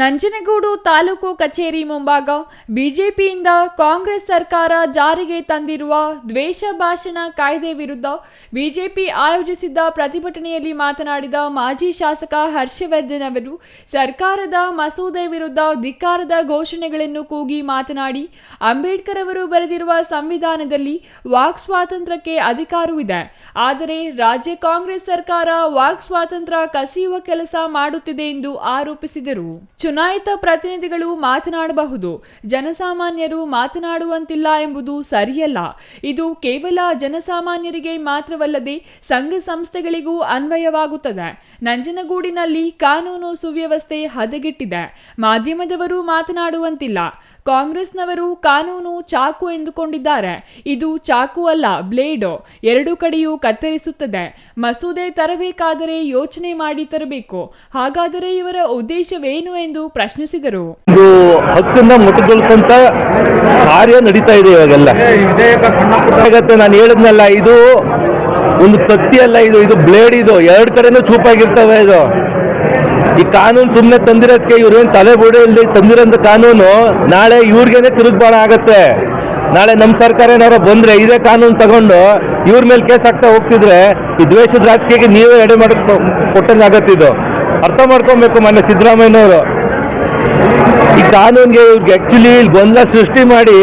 ನಂಜನಗೂಡು ತಾಲೂಕು ಕಚೇರಿ ಮುಂಭಾಗ ಬಿಜೆಪಿಯಿಂದ ಕಾಂಗ್ರೆಸ್ ಸರ್ಕಾರ ಜಾರಿಗೆ ತಂದಿರುವ ದ್ವೇಷ ಭಾಷಣ ಕಾಯ್ದೆ ವಿರುದ್ಧ ಬಿಜೆಪಿ ಆಯೋಜಿಸಿದ್ದ ಪ್ರತಿಭಟನೆಯಲ್ಲಿ ಮಾತನಾಡಿದ ಮಾಜಿ ಶಾಸಕ ಹರ್ಷವರ್ಧನ್ ಅವರು, ಸರ್ಕಾರದ ಮಸೂದೆ ವಿರುದ್ಧ ಧಿಕ್ಕಾರದ ಘೋಷಣೆಗಳನ್ನು ಕೂಗಿ ಮಾತನಾಡಿ, ಅಂಬೇಡ್ಕರ್ ಅವರು ಬರೆದಿರುವ ಸಂವಿಧಾನದಲ್ಲಿ ವಾಕ್ ಸ್ವಾತಂತ್ರ್ಯಕ್ಕೆ ಅಧಿಕಾರವಿದೆ ಆದರೆ ರಾಜ್ಯ ಕಾಂಗ್ರೆಸ್ ಸರ್ಕಾರ ವಾಕ್ ಸ್ವಾತಂತ್ರ್ಯ ಕಸಿಯುವ ಕೆಲಸ ಮಾಡುತ್ತಿದೆ ಎಂದು ಆರೋಪಿಸಿದರು. ಚುನಾಯಿತ ಪ್ರತಿನಿಧಿಗಳು ಮಾತನಾಡಬಹುದು. ಜನಸಾಮಾನ್ಯರು ಮಾತನಾಡುವಂತಿಲ್ಲ ಎಂಬುದು ಸರಿಯಲ್ಲ. ಇದು ಕೇವಲ ಜನಸಾಮಾನ್ಯರಿಗೆ ಮಾತ್ರವಲ್ಲದೆ ಸಂಘ ಸಂಸ್ಥೆಗಳಿಗೂ ಅನ್ವಯವಾಗುತ್ತದೆ. ನಂಜನಗೂಡಿನಲ್ಲಿ ಕಾನೂನು ಸುವ್ಯವಸ್ಥೆ ಹದಗೆಟ್ಟಿದೆ. ಮಾಧ್ಯಮದವರು ಮಾತನಾಡುವಂತಿಲ್ಲ. ಕಾಂಗ್ರೆಸ್ನವರು ಕಾನೂನು ಚಾಕು ಎಂದುಕೊಂಡಿದ್ದಾರೆ. ಇದು ಚಾಕು ಅಲ್ಲ, ಬ್ಲೇಡ್. ಎರಡು ಕಡೆಯೂ ಕತ್ತರಿಸುತ್ತದೆ. ಮಸೂದೆ ತರಬೇಕಾದರೆ ಯೋಚನೆ ಮಾಡಿ ತರಬೇಕು. ಹಾಗಾದರೆ ಇವರ ಉದ್ದೇಶವೇನು ಎಂದು ಪ್ರಶ್ನಿಸಿದರು. ಇದು ಹಕ್ಕನ್ನ ಕಾರ್ಯ ನಡೀತಾ ಇದೆ ಇವಾಗೆಲ್ಲ. ನಾನು ಹೇಳಿದ್ನಲ್ಲ, ಇದು ಒಂದು ಕತ್ತಿ ಅಲ್ಲ ಇದು ಇದು ಬ್ಲೇಡ್ ಇದು. ಎರಡ್ ಕಡೆನೂ ಚೂಪಾಗಿರ್ತವೆ ಇದು. ಈ ಕಾನೂನು ಸುಮ್ಮನೆ ತಂದಿರೋದಕ್ಕೆ ಇವ್ರೇನು ತಲೆ ಬೋಡೆ ಇಲ್ಲಿ ತಂದಿರೋಂಥ ಕಾನೂನು ನಾಳೆ ಇವ್ರಿಗೇನೆ ತಿರುಗ್ಬಾರ ಆಗತ್ತೆ. ನಾಳೆ ನಮ್ಮ ಸರ್ಕಾರ ಏನಾರ ಬಂದ್ರೆ ಇದೇ ಕಾನೂನು ತಗೊಂಡು ಇವ್ರ ಮೇಲೆ ಕೇಸ್ ಆಗ್ತಾ ಹೋಗ್ತಿದ್ರೆ ಈ ದ್ವೇಷದ ರಾಜಕೀಯಕ್ಕೆ ನೀವೇ ಎಡೆ ಮಾಡಕ್ ಕೊಟ್ಟಂಗೆ ಆಗತ್ತೆ ಇದು. ಅರ್ಥ ಮಾಡ್ಕೊಬೇಕು ಮೊನ್ನೆ ಸಿದ್ದರಾಮಯ್ಯನವರು. ಈ ಕಾನೂನಿಗೆ ಆಕ್ಚುಲಿ ಗೊಂದಲ ಸೃಷ್ಟಿ ಮಾಡಿ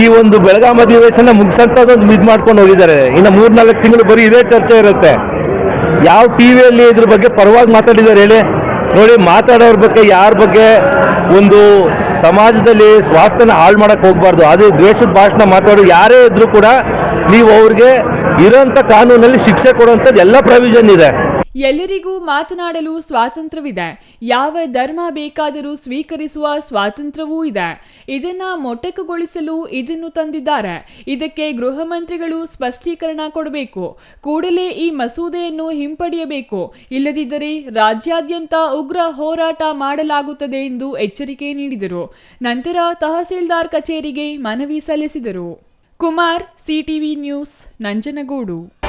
ಈ ಒಂದು ಬೆಳಗಾಂ ಅಧಿವೇಶನ ಮುಗಿಸಂತದೊಂದು ಇದು ಮಾಡ್ಕೊಂಡು ಹೋಗಿದ್ದಾರೆ. ಇನ್ನು ಮೂರ್ನಾಲ್ಕು ತಿಂಗಳು ಬರೀ ಇದೇ ಚರ್ಚೆ ಇರುತ್ತೆ. ಯಾವ ಟಿವಿಯಲ್ಲಿ ಇದ್ರ ಬಗ್ಗೆ ಪರವಾಗಿ ಮಾತಾಡಿದ್ದಾರೆ ಹೇಳಿ. ನೋಡಿ, ಮಾತಾಡೋರ ಬಗ್ಗೆ, ಯಾರ ಬಗ್ಗೆ ಒಂದು ಸಮಾಜದಲ್ಲಿ ಸ್ವಾಸ್ಥ್ಯನ ಹಾಳು ಮಾಡಕ್ಕೆ ಹೋಗಬಾರ್ದು. ಅದು ದ್ವೇಷದ ಭಾಷಣ ಮಾತಾಡೋ ಯಾರೇ ಇದ್ರೂ ಕೂಡ ನೀವು ಅವ್ರಿಗೆ ಇರೋಂಥ ಕಾನೂನಲ್ಲಿ ಶಿಕ್ಷೆ ಕೊಡುವಂಥದ್ದು ಎಲ್ಲ ಪ್ರಾವಿಷನ್ ಇದೆ. ಎಲ್ಲರಿಗೂ ಮಾತನಾಡಲು ಸ್ವಾತಂತ್ರ್ಯವಿದೆ. ಯಾವ ಧರ್ಮ ಬೇಕಾದರೂ ಸ್ವೀಕರಿಸುವ ಸ್ವಾತಂತ್ರ್ಯವೂ ಇದೆ. ಇದನ್ನ ಮೊಟಕುಗೊಳಿಸಲು ಇದನ್ನು ತಂದಿದ್ದಾರೆ. ಇದಕ್ಕೆ ಗೃಹ ಮಂತ್ರಿಗಳು ಸ್ಪಷ್ಟೀಕರಣ ಕೊಡಬೇಕು. ಕೂಡಲೇ ಈ ಮಸೂದೆಯನ್ನು ಹಿಂಪಡೆಯಬೇಕು. ಇಲ್ಲದಿದ್ದರೆ ರಾಜ್ಯಾದ್ಯಂತ ಉಗ್ರ ಹೋರಾಟ ಮಾಡಲಾಗುತ್ತದೆ ಎಂದು ಎಚ್ಚರಿಕೆ ನೀಡಿದರು. ನಂತರ ತಹಸೀಲ್ದಾರ್ ಕಚೇರಿಗೆ ಮನವಿ ಸಲ್ಲಿಸಿದರು. Kumar, CTV news, Nanjangud.